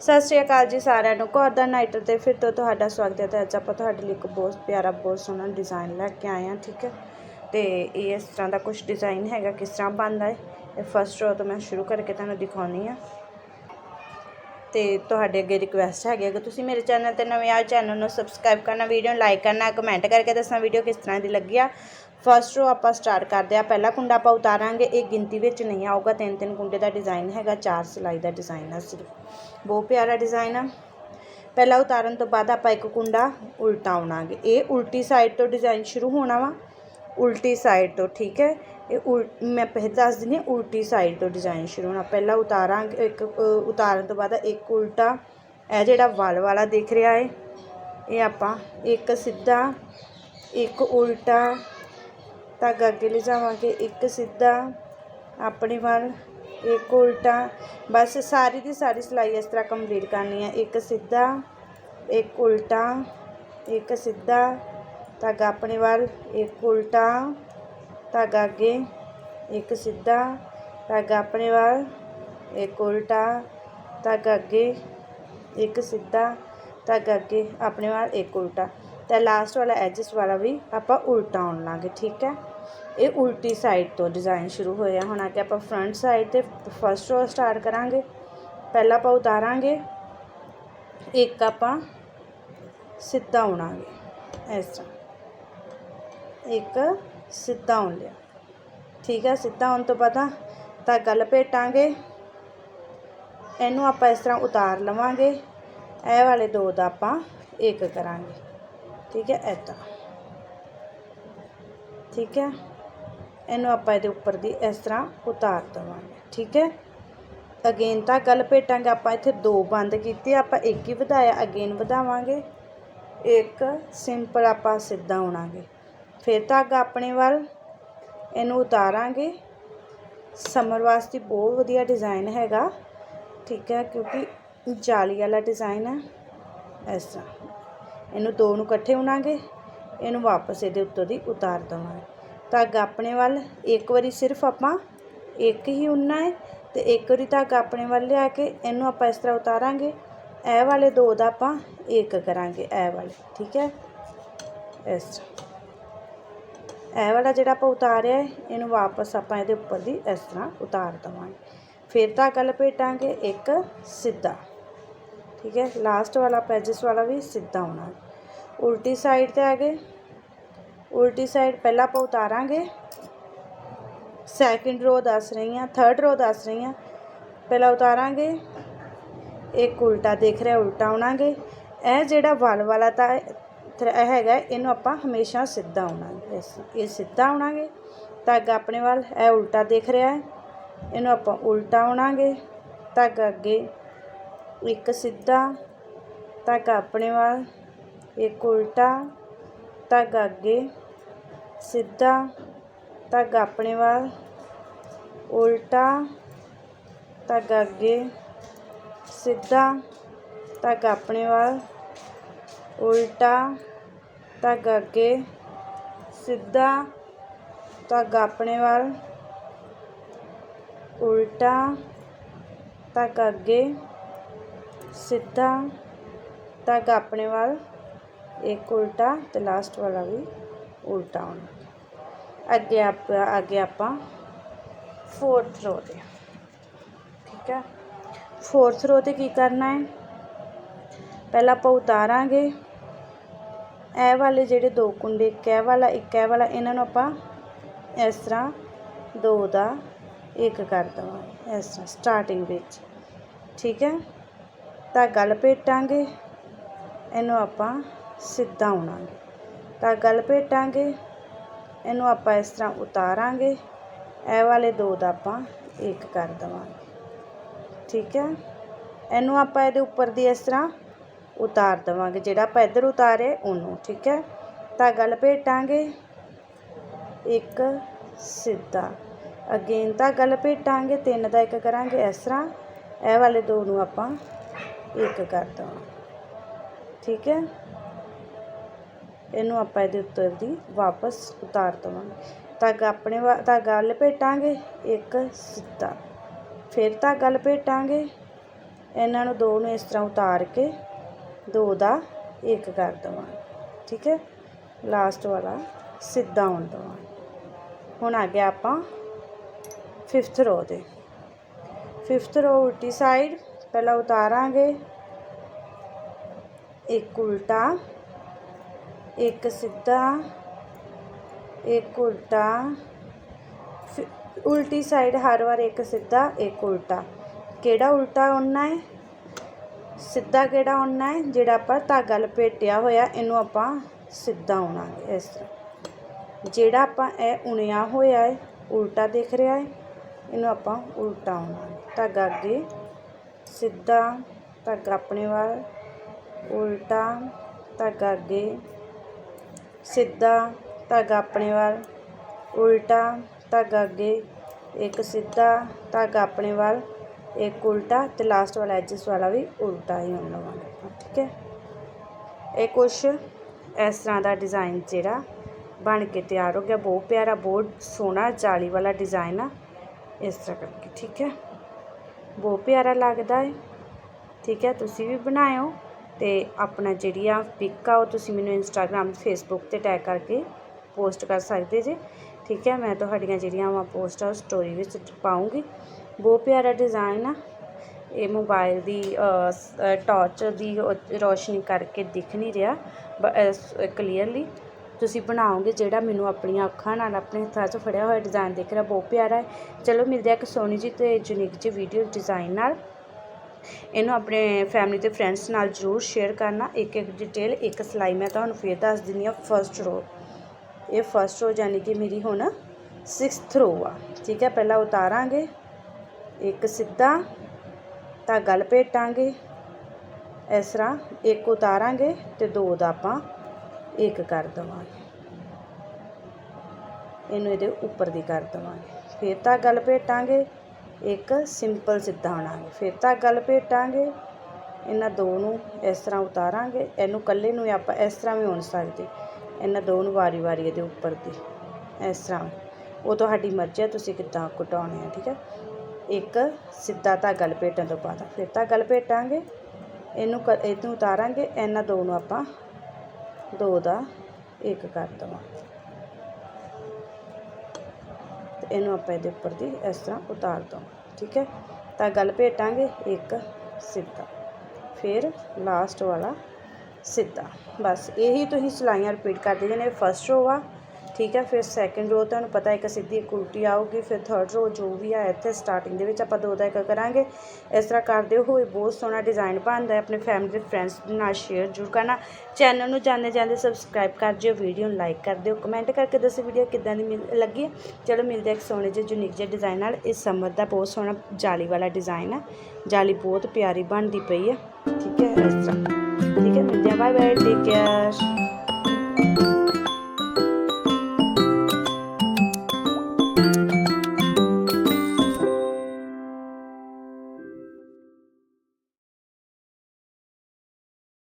ਸਤਿ ਸ਼੍ਰੀ ਅਕਾਲ ਜੀ ਸਾਰਿਆਂ ਨੂੰ। ਕੌਰ ਦਾ ਨਾਈਟਰ ਤੇ ਫਿਰ ਤੋਂ ਤੁਹਾਡਾ ਸਵਾਗਤ ਹੈ ਤੇ ਅੱਜ ਆਪਾਂ ਤੁਹਾਡੇ ਲਈ ਇੱਕ ਬਹੁਤ ਪਿਆਰਾ, ਬਹੁਤ ਸੋਹਣਾ ਡਿਜ਼ਾਈਨ ਲੈ ਕੇ ਆਏ ਹਾਂ, ਠੀਕ ਹੈ? ਤੇ ਇਹ ਇਸ ਤਰ੍ਹਾਂ ਦਾ ਕੁਝ ਡਿਜ਼ਾਈਨ ਹੈਗਾ, ਕਿਸ ਤਰ੍ਹਾਂ ਬਣਦਾ ਹੈ? ਇਹ ਫਸਟ ਰੋ ਤੋਂ ਮੈਂ ਸ਼ੁਰੂ ਕਰਕੇ ਤੁਹਾਨੂੰ ਦਿਖਾਉਣੀ ਆ ਤੇ ਤੁਹਾਡੇ ਅੱਗੇ ਰਿਕੁਐਸਟ ਹੈਗੀ, ਅਗਰ ਤੁਸੀਂ ਮੇਰੇ ਚੈਨਲ ਤੇ ਨਵੇਂ ਆਏ ਚੈਨਲ ਨੂੰ ਸਬਸਕ੍ਰਾਈਬ ਕਰਨਾ ਵੀਡੀਓ ਨੂੰ ਲਾਈਕ ਕਰਨਾ ਕਮੈਂਟ ਕਰਕੇ ਦੱਸਣਾ ਵੀਡੀਓ ਕਿਸ ਤਰ੍ਹਾਂ ਦੀ ਲੱਗੀ ਆ। ਫਸਟ ਰੋ ਆਪਾਂ ਸਟਾਰਟ ਕਰਦੇ ਆ ਪਹਿਲਾ ਕੁੰਡਾ ਆਪਾਂ ਉਤਾਰਾਂਗੇ। ਇਹ ਗਿਣਤੀ ਵਿੱਚ ਨਹੀਂ ਆਊਗਾ। ਤਿੰਨ ਤਿੰਨ ਕੁੰਡੇ ਦਾ ਡਿਜ਼ਾਈਨ ਹੈਗਾ। ਚਾਰ ਸਿਲਾਈ ਦਾ ਡਿਜ਼ਾਈਨ ਆ ਸਿਰਫ। ਬਹੁਤ ਪਿਆਰਾ ਡਿਜ਼ਾਈਨ ਆ। ਪਹਿਲਾ ਉਤਾਰਨ ਤੋਂ ਬਾਅਦ ਆਪਾਂ ਇੱਕ ਕੁੰਡਾ ਉਲਟਾ ਆਉਣਾਗੇ। ਇਹ ਉਲਟੀ ਸਾਈਡ ਤੋਂ ਡਿਜ਼ਾਈਨ ਸ਼ੁਰੂ ਹੋਣਾ ਵਾ। ਉਲਟੀ ਸਾਈਡ ਤੋਂ, ਠੀਕ ਹੈ? ਇਹ ਉਲ, ਮੈਂ ਪਹਿਲਾਂ ਦੱਸ ਦਿੰਦੀ ਹਾਂ। ਉਲਟੀ ਸਾਈਡ ਤੋਂ ਡਿਜ਼ਾਈਨ ਸ਼ੁਰੂ ਹੋਣਾ। ਪਹਿਲਾਂ ਉਤਾਰਾਂਗੇ, ਇੱਕ ਉਤਾਰਨ ਤੋਂ ਬਾਅਦ ਇੱਕ ਉਲਟਾ। ਇਹ ਜਿਹੜਾ ਵਲ ਵਾਲਾ ਦਿਖ ਰਿਹਾ ਹੈ ਇਹ ਆਪਾਂ ਇੱਕ ਸਿੱਧਾ, ਇੱਕ ਉਲਟਾ ਧਾਗਾ ਅੱਗੇ ਲਿਜਾਵਾਂਗੇ। ਇੱਕ ਸਿੱਧਾ, ਆਪਣੇ ਵੱਲ ਇੱਕ ਉਲਟਾ। ਬਸ ਸਾਰੀ ਦੀ ਸਾਰੀ ਸਿਲਾਈ ਇਸ ਤਰ੍ਹਾਂ ਕੰਪਲੀਟ ਕਰਨੀ ਹੈ। ਇੱਕ ਸਿੱਧਾ, ਇੱਕ ਉਲਟਾ, ਇੱਕ ਸਿੱਧਾ। ਧਾਗਾ ਆਪਣੇ ਵੱਲ ਇੱਕ ਉਲਟਾ। ਧਾਗਾ ਅੱਗੇ ਇੱਕ ਸਿੱਧਾ। ਧਾਗਾ ਆਪਣੇ ਵੱਲ ਇੱਕ ਉਲਟਾ। ਧਾਗਾ ਅੱਗੇ ਇੱਕ ਸਿੱਧਾ। ਧਾਗਾ ਅੱਗੇ ਆਪਣੇ ਵੱਲ ਇੱਕ ਉਲਟਾ। ਤੇ ਲਾਸਟ ਵਾਲਾ ਐਜਸ ਵਾਲਾ ਵੀ ਆਪਾਂ ਉਲਟਾ ਆਉਣ ਲਾਂਗੇ ਠੀਕ ਹੈ? ਇਹ ਉਲਟੀ ਸਾਈਡ ਤੋਂ ਡਿਜ਼ਾਈਨ ਸ਼ੁਰੂ ਹੋਇਆ ਹੁਣ ਆ ਕੇ ਆਪਾਂ ਫਰੰਟ ਸਾਈਡ ਤੇ ਫਸਟ ਰੋ ਸਟਾਰਟ ਕਰਾਂਗੇ। ਪਹਿਲਾਂ ਆਪਾਂ ਉਤਾਰਾਂਗੇ। ਇੱਕ ਆਪਾਂ ਸਿੱਧਾ ਆਉਣਾਗੇ। ਇਸ ਤਰ੍ਹਾਂ। ਇੱਕ ਸਿੱਧਾ ਆਉਣ ਲਿਆ। ਠੀਕ ਹੈ? ਸਿੱਧਾ ਆਉਣ ਤੋਂ ਬਾਅਦ ਤਾਂ ਗੱਲ ਭੇਟਾਂਗੇ। ਇਹਨੂੰ ਆਪਾਂ ਇਸ ਤਰ੍ਹਾਂ ਉਤਾਰ ਲਵਾਂਗੇ। ਇਹ ਵਾਲੇ ਦੋ ਦਾ ਆਪਾਂ ਇੱਕ ਕਰਾਂਗੇ। ਠੀਕ ਹੈ ਇੱਦਾਂ ਠੀਕ ਹੈ, ਇਹਨੂੰ ਆਪਾਂ ਇਹਦੇ ਉੱਪਰ ਦੀ ਇਸ ਤਰ੍ਹਾਂ ਉਤਾਰ ਦਵਾਂਗੇ, ਠੀਕ ਹੈ। ਅਗੇਨ ਤਾਂ ਗੱਲ ਭੇਟਾਂਗੇ, ਆਪਾਂ ਇੱਥੇ ਦੋ ਬੰਦ ਕੀਤੇ, ਆਪਾਂ ਇੱਕ ਹੀ ਵਧਾਇਆ ਅਗੇਨ ਵਧਾਵਾਂਗੇ। ਇੱਕ ਸਿੰਪਲ ਆਪਾਂ ਸਿੱਧਾ ਆਉਣਾਗੇ ਫਿਰ ਧਾਗਾ ਆਪਣੇ ਵੱਲ ਇਹਨੂੰ ਉਤਾਰਾਂਗੇ। ਸਮਰ ਵਾਸਤੇ ਬਹੁਤ ਵਧੀਆ ਡਿਜ਼ਾਈਨ ਹੈਗਾ, ਠੀਕ ਹੈ, ਕਿਉਂਕਿ ਜਾਲੀ ਵਾਲਾ ਡਿਜ਼ਾਈਨ ਹੈ, ਇਸ ਤਰ੍ਹਾਂ। ਇਹਨੂੰ ਦੋ ਨੂੰ ਇਕੱਠੇ ਉਣਾਂਗੇ ਇਹਨੂੰ ਵਾਪਸ ਇਹਦੇ ਉੱਤੋਂ ਦੀ ਉਤਾਰ ਦਵਾਂਗੇ। ਧਾਗਾ ਆਪਣੇ ਵੱਲ ਇੱਕ ਵਾਰੀ ਸਿਰਫ ਆਪਾਂ ਇੱਕ ਹੀ ਉਣਨਾ ਹੈ ਤੇ ਇੱਕ ਵਾਰੀ ਧਾਗਾ ਆਪਣੇ ਵੱਲ ਲਿਆ ਕੇ ਇਹਨੂੰ ਆਪਾਂ ਇਸ ਤਰ੍ਹਾਂ ਉਤਾਰਾਂਗੇ। ਇਹ ਵਾਲੇ ਦੋ ਦਾ ਆਪਾਂ ਇੱਕ ਕਰਾਂਗੇ ਇਹ ਵਾਲੇ ਠੀਕ ਹੈ? ਇਸ ਤਰ੍ਹਾਂ। ਇਹ ਵਾਲਾ ਜਿਹੜਾ ਆਪਾਂ ਉਤਾਰਿਆ ਹੈ, ਇਹਨੂੰ ਵਾਪਸ ਆਪਾਂ ਇਹਦੇ ਉੱਪਰ ਦੀ ਇਸ ਤਰ੍ਹਾਂ ਉਤਾਰ ਦਵਾਂਗੇ। ਫਿਰ ਧਾਗਾ ਲਪੇਟਾਂਗੇ ਇੱਕ ਸਿੱਧਾ। ਠੀਕ ਹੈ? ਲਾਸਟ ਵਾਲਾ ਪੈਜਸ ਵਾਲਾ ਵੀ ਸਿੱਧਾ ਹੋਣਾ। ਉਲਟੀ ਸਾਈਡ ਤੇ ਆ ਗਏ। ਉਲਟੀ ਸਾਈਡ ਪਹਿਲਾਂ ਆਪਾਂ ਉਤਾਰਾਂਗੇ। ਸੈਕਿੰਡ ਰੋ ਦੱਸ ਰਹੀ ਹਾਂ ਥਰਡ ਰੋ ਦੱਸ ਰਹੀ ਹਾਂ। ਪਹਿਲਾਂ ਉਤਾਰਾਂਗੇ। ਇੱਕ ਉਲਟਾ ਦੇਖ ਰਿਹਾ, ਉਲਟਾ ਆਉਣਾਗੇ। ਇਹ ਜਿਹੜਾ ਵਲ ਵਾਲਾ ਤਾਂ ਥ- ਇਹ ਹੈਗਾ, ਇਹਨੂੰ ਆਪਾਂ ਹਮੇਸ਼ਾ ਸਿੱਧਾ ਆਉਣਾਗੇ ਇਹ ਸਿੱਧਾ ਆਉਣਾਗੇ। ਧਾਗਾ ਆਪਣੇ ਵੱਲ, ਇਹ ਉਲਟਾ ਦੇਖ ਰਿਹਾ ਹੈ। ਇਹਨੂੰ ਆਪਾਂ ਉਲਟਾ ਆਉਣਾਗੇ। ਧਾਗਾ ਅੱਗੇ ਇੱਕ ਸਿੱਧਾ ਧਾਗਾ ਆਪਣੇ ਵੱਲ, ਇੱਕ ਉਲਟਾ ਧਾਗਾ ਅੱਗੇ, ਸਿੱਧਾ ਧਾਗਾ ਆਪਣੇ ਵੱਲ, ਉਲਟਾ ਧਾਗਾ ਅੱਗੇ, ਸਿੱਧਾ ਧਾਗਾ ਆਪਣੇ ਵੱਲ, ਉਲਟਾ ਧਾਗਾ ਅੱਗੇ, ਸਿੱਧਾ ਧਾਗਾ ਆਪਣੇ ਵੱਲ, ਉਲਟਾ ਧਾਗਾ ਅੱਗੇ ਸਿੱਧਾ ਧਾਗਾ ਆਪਣੇ ਵੱਲ, ਇੱਕ ਉਲਟਾ ਤੇ ਲਾਸਟ ਵਾਲਾ ਵੀ ਉਲਟਾ ਆਉਣਾ ਅੱਗੇ ਆਪ, ਅੱਗੇ ਆਪਾਂ ਫੋਰਥ ਰੋ ਤੇ। ਠੀਕ ਹੈ ਫੋਰਥ ਰੋ ਤੇ ਕੀ ਕਰਨਾ ਹੈ? ਪਹਿਲਾਂ ਆਪਾਂ ਉਤਾਰਾਂਗੇ। ਇਹ ਵਾਲੇ ਜਿਹੜੇ ਦੋ ਕੁੰਡੇ, ਇੱਕ ਇਹ ਵਾਲਾ, ਇੱਕ ਇਹ ਵਾਲਾ, ਇਹਨਾਂ ਨੂੰ ਆਪਾਂ ਇਸ ਤਰ੍ਹਾਂ ਦੋ ਦਾ ਇੱਕ ਕਰ ਦੇਵਾਂਗੇ, ਇਸ ਤਰ੍ਹਾਂ ਸਟਾਰਟਿੰਗ ਵਿੱਚ। ਠੀਕ ਹੈ? ਧਾਗਾ ਲਪੇਟਾਂਗੇ ਇਹਨੂੰ ਆਪਾਂ ਸਿੱਧਾ ਆਉਣਾਗੇ। ਧਾਗਾ ਲਪੇਟਾਂਗੇ ਇਹਨੂੰ ਆਪਾਂ ਇਸ ਤਰ੍ਹਾਂ ਉਤਾਰਾਂਗੇ, ਇਹ ਵਾਲੇ ਦੋ ਦਾ ਆਪਾਂ ਇੱਕ ਕਰ ਦੇਵਾਂਗੇ। ਠੀਕ ਹੈ? ਇਹਨੂੰ ਆਪਾਂ ਇਹਦੇ ਉੱਪਰ ਦੀ ਇਸ ਤਰ੍ਹਾਂ ਉਤਾਰ ਦੇਵਾਂਗੇ, ਜਿਹੜਾ ਆਪਾਂ ਇੱਧਰ ਉਤਾਰੇ ਉਹਨੂੰ, ਠੀਕ ਹੈ? ਧਾਗਾ ਲਪੇਟਾਂਗੇ ਇੱਕ ਸਿੱਧਾ। ਅਗੇਨ ਧਾਗਾ ਲਪੇਟਾਂਗੇ ਤਿੰਨ ਦਾ ਇੱਕ ਕਰਾਂਗੇ, ਇਸ ਤਰ੍ਹਾਂ ਇਹ ਵਾਲੇ ਦੋ ਨੂੰ ਆਪਾਂ ਇੱਕ ਕਰ ਦੇਵਾਂਗੇ ਠੀਕ ਹੈ? ਇਹਨੂੰ ਆਪਾਂ ਇਹਦੇ ਉੱਤੇ ਦੀ ਵਾਪਸ ਉਤਾਰ ਦੇਵਾਂਗੇ। ਧਾਗਾ ਆਪਣੇ ਵਾ- ਧਾਗਾ ਲਪੇਟਾਂਗੇ ਇੱਕ ਸਿੱਧਾ। ਫਿਰ ਧਾਗਾ ਲਪੇਟਾਂਗੇ ਇਹਨਾਂ ਨੂੰ ਦੋ ਨੂੰ ਇਸ ਤਰ੍ਹਾਂ ਉਤਾਰ ਕੇ ਦੋ ਦਾ ਇੱਕ ਕਰ ਦੇਵਾਂਗੇ। ਠੀਕ ਹੈ? ਲਾਸਟ ਵਾਲਾ ਸਿੱਧਾ ਹੋਣ ਦੇਵਾਂਗੇ। ਹੁਣ ਆ ਗਿਆ ਆਪਾਂ ਫਿਫਥ ਰੋ ਤੇ ਫਿਫਥ ਰੋ ਉਲਟੀ ਸਾਈਡ ਪਹਿਲਾਂ ਉਤਾਰਾਂਗੇ। ਇੱਕ ਉਲਟਾ, ਇੱਕ ਸਿੱਧਾ, ਇੱਕ ਉਲਟਾ। ਫਿਰ ਉਲਟੀ ਸਾਈਡ ਹਰ ਵਾਰ ਇੱਕ ਸਿੱਧਾ, ਇੱਕ ਉਲਟਾ। ਕਿਹੜਾ ਉਲਟਾ ਹੋਣਾ ਹੈ ਸਿੱਧਾ ਕਿਹੜਾ ਹੋਣਾ ਹੈ ਜਿਹੜਾ ਆਪਾਂ ਧਾਗਾ ਲਪੇਟਿਆ ਹੋਇਆ, ਇਹਨੂੰ ਆਪਾਂ ਸਿੱਧਾ ਆਉਣਾ ਇਸ ਤਰ੍ਹਾਂ। ਜਿਹੜਾ ਆਪਾਂ ਇਹ ਉਣਿਆ ਹੋਇਆ ਹੈ ਉਲਟਾ ਦਿਖ ਰਿਹਾ ਹੈ ਇਹਨੂੰ ਆਪਾਂ ਉਲਟਾ ਆਉਣਾ ਧਾਗਾ ਅੱਗੇ ਸਿੱਧਾ ਧਾਗਾ ਆਪਣੇ ਵੱਲ, ਉਲਟਾ ਧਾਗਾ ਅੱਗੇ, ਸਿੱਧਾ ਧਾਗਾ ਆਪਣੇ ਵੱਲ, ਉਲਟਾ ਧਾਗਾ ਅੱਗੇ, ਇੱਕ ਸਿੱਧਾ ਧਾਗਾ ਆਪਣੇ ਵੱਲ, ਇੱਕ ਉਲਟਾ ਤੇ ਲਾਸਟ ਵਾਲਾ ਐਜਸ ਵਾਲਾ ਵੀ ਉਲਟਾ ਹੀ ਹੋਣ ਲਵਾਂਗੇ ਠੀਕ ਹੈ? ਇਹ ਕੁਛ ਇਸ ਤਰ੍ਹਾਂ ਦਾ ਡਿਜ਼ਾਈਨ ਜਿਹੜਾ ਬਣ ਕੇ ਤਿਆਰ ਹੋ ਗਿਆ। ਬਹੁਤ ਪਿਆਰਾ, ਬਹੁਤ ਸੋਹਣਾ, ਜਾਲੀ ਵਾਲਾ ਡਿਜ਼ਾਈਨ ਆ। ਇਸ ਤਰ੍ਹਾਂ ਕਰਕੇ, ਠੀਕ ਹੈ? ਬਹੁਤ ਪਿਆਰਾ ਲੱਗਦਾ ਹੈ। ਠੀਕ ਹੈ, ਤੁਸੀਂ ਵੀ ਬਣਾਇਓ ਤੇ ਆਪਣਾ ਜਿਹੜੀ ਆ ਪਿਕ ਆ ਉਹ ਤੁਸੀਂ ਮੈਨੂੰ ਇੰਸਟਾਗ੍ਰam ਫੇਸਬੁੱਕ ਤੇ ਟੈਗ ਕਰਕੇ ਪੋਸਟ ਕਰ ਸਕਦੇ ਜੇ। ਠੀਕ ਹੈ, ਮੈਂ ਤੁਹਾਡੀਆਂ ਜਿਹੜੀਆਂ ਵਾ ਪੋਸਟਾਂ ਸਟੋਰੀ ਵਿੱਚ ਪਾਉਂਗੀ। ਬਹੁਤ ਪਿਆਰਾ ਡਿਜ਼ਾਈਨ ਆ। ਇਹ ਮੋਬਾਈਲ ਦੀ ਟਾਰਚ ਦੀ ਰੋਸ਼ਨੀ ਕਰਕੇ ਦਿਖ ਨਹੀਂ ਰਿਹਾ ਕਲੀਅਰਲੀ ਤੁਸੀਂ ਬਣਾਓਗੇ ਜਿਹੜਾ ਮੈਨੂੰ ਆਪਣੀਆਂ ਅੱਖਾਂ ਨਾਲ, ਆਪਣੇ ਹੱਥਾਂ 'ਚ ਫੜਿਆ ਹੋਇਆ ਡਿਜ਼ਾਈਨ ਦੇਖ ਰਿਹਾ, ਬਹੁਤ ਪਿਆਰਾ ਹੈ। ਚਲੋ, ਮਿਲਦੇ ਆ ਇੱਕ ਸੋਹਣੀ ਜੀ ਤੇ ਯੂਨੀਕ ਜੀ ਵੀਡੀਓ ਡਿਜ਼ਾਈਨ ਨਾਲ। ਇਹਨੂੰ ਆਪਣੇ ਫੈਮਿਲੀ ਤੇ ਫਰੈਂਡਸ ਨਾਲ ਜ਼ਰੂਰ ਸ਼ੇਅਰ ਕਰਨਾ। ਇੱਕ ਇੱਕ ਡਿਟੇਲ ਇੱਕ ਸਿਲਾਈ ਮੈਂ ਤੁਹਾਨੂੰ ਫੇਰ ਦੱਸ ਦਿੰਦੀ ਆ ਫਰਸਟ ਰੋ ਇਹ ਫਰਸਟ ਰੋ ਯਾਨੀ ਕਿ ਮੇਰੀ ਹੁਣ 6th ਰੋ ਆ। ਠੀਕ ਹੈ, ਪਹਿਲਾਂ ਉਤਾਰਾਂਗੇ। ਇੱਕ ਸਿੱਧਾ ਧਾਗਾ ਲਪੇਟਾਂਗੇ ਇਸ ਤਰ੍ਹਾਂ ਇੱਕ ਉਤਾਰਾਂਗੇ ਤੇ ਦੋ ਦਾ ਆਪਾਂ ਇੱਕ ਕਰ ਦਵਾਂਗੇ। ਇਹਨੂੰ ਇਹਦੇ ਉੱਪਰ ਦੀ ਕਰ ਦਵਾਂਗੇ। ਫਿਰ ਧਾਗਾ ਲਪੇਟਾਂਗੇ ਇੱਕ ਸਿੰਪਲ ਸਿੱਧਾ ਹੋਣਾਗੇ। ਫਿਰ ਧਾਗਾ ਲਪੇਟਾਂਗੇ ਇਹਨਾਂ ਦੋ ਨੂੰ ਇਸ ਤਰ੍ਹਾਂ ਉਤਾਰਾਂਗੇ। ਇਹਨੂੰ ਇਕੱਲੇ ਨੂੰ ਆਪਾਂ ਇਸ ਤਰ੍ਹਾਂ ਵੀ ਹੋਣ ਸਕਦੇ। ਇਹਨਾਂ ਦੋ ਨੂੰ ਵਾਰੀ ਵਾਰੀ ਇਹਦੇ ਉੱਪਰ ਦੀ, ਇਸ ਤਰ੍ਹਾਂ। ਉਹ ਤੁਹਾਡੀ ਮਰਜ਼ੀ ਹੈ ਤੁਸੀਂ ਕਿੱਦਾਂ ਘਟਾਉਣੇ ਆ, ਠੀਕ ਹੈ ਇੱਕ ਸਿੱਧਾ ਧਾਗਾ ਲਪੇਟਣ ਤੋਂ ਬਾਅਦ ਫਿਰ ਧਾਗਾ ਲਪੇਟਾਂਗੇ ਇਹਨੂੰ ਕ- ਇਹਨੂੰ ਉਤਾਰਾਂਗੇ, ਇਹਨਾਂ ਦੋ ਨੂੰ ਆਪਾਂ ਦੋ ਦਾ ਇੱਕ ਕਰ ਦੇਵਾਂਗੇ ਤੇ ਇਹਨੂੰ ਆਪਾਂ ਇਹਦੇ ਉੱਪਰ ਦੀ ਇਸ ਤਰ੍ਹਾਂ ਉਤਾਰ ਦਵਾਂਗੇ ਠੀਕ ਹੈ? ਤਾਂ ਧਾਗਾ ਭੇਟਾਂਗੇ ਇੱਕ ਸਿੱਧਾ, ਫਿਰ ਲਾਸਟ ਵਾਲਾ ਸਿੱਧਾ। ਬਸ ਇਹੀ ਤੁਸੀਂ ਸਿਲਾਈਆਂ ਰਿਪੀਟ ਕਰਦੇ ਜਾਣੇ ਫਸਟ ਰੋ ਆ ਠੀਕ ਹੈ, ਫਿਰ ਸੈਕੰਡ ਰੋ ਤੁਹਾਨੂੰ ਪਤਾ ਇੱਕ ਸਿੱਧੀ ਇੱਕ ਉਲਟੀ ਆਊਗੀ, ਫਿਰ ਥਰਡ ਰੋ ਜੋ ਵੀ ਆ ਇੱਥੇ ਸਟਾਰਟਿੰਗ ਦੇ ਵਿੱਚ ਆਪਾਂ ਦੋ ਦਾ ਇੱਕ ਕਰਾਂਗੇ। ਇਸ ਤਰ੍ਹਾਂ ਕਰਦੇ ਹੋਏ ਬਹੁਤ ਸੋਹਣਾ ਡਿਜ਼ਾਈਨ ਬਣਦਾ ਹੈ, ਆਪਣੇ ਫੈਮਿਲੀ ਫਰੈਂਡਸ ਨਾਲ ਸ਼ੇਅਰ ਜ਼ਰੂਰ ਕਰਨਾ। ਚੈਨਲ ਨੂੰ ਜਾਂਦੇ ਜਾਂਦੇ ਸਬਸਕ੍ਰਾਈਬ ਕਰ ਜਿਓ ਵੀਡੀਓ ਨੂੰ ਲਾਈਕ ਕਰ ਦਿਓ ਕਮੈਂਟ ਕਰਕੇ ਦੱਸੋ ਵੀਡੀਓ ਕਿੱਦਾਂ ਦੀ ਮਿਲ- ਲੱਗੀ ਹੈ। ਚਲੋ ਮਿਲਦੇ ਹਾਂ ਇੱਕ ਸੋਹਣੇ ਜਿਹੇ ਯੂਨੀਕ ਜਿਹੇ ਡਿਜ਼ਾਈਨ ਨਾਲ। ਇਸ ਸਮਰ ਦਾ ਬਹੁਤ ਸੋਹਣਾ ਜਾਲੀ ਵਾਲਾ ਡਿਜ਼ਾਈਨ ਆ। ਜਾਲੀ ਬਹੁਤ ਪਿਆਰੀ ਬਣਦੀ ਪਈ ਹੈ ਠੀਕ ਹੈ, ਇਸ ਤਰ੍ਹਾਂ। ਠੀਕ ਹੈ, ਮਿਲਦੇ ਹਾਂ ਬਾਏ ਬਾਏ ਟੇਕ ਕੇਅਰ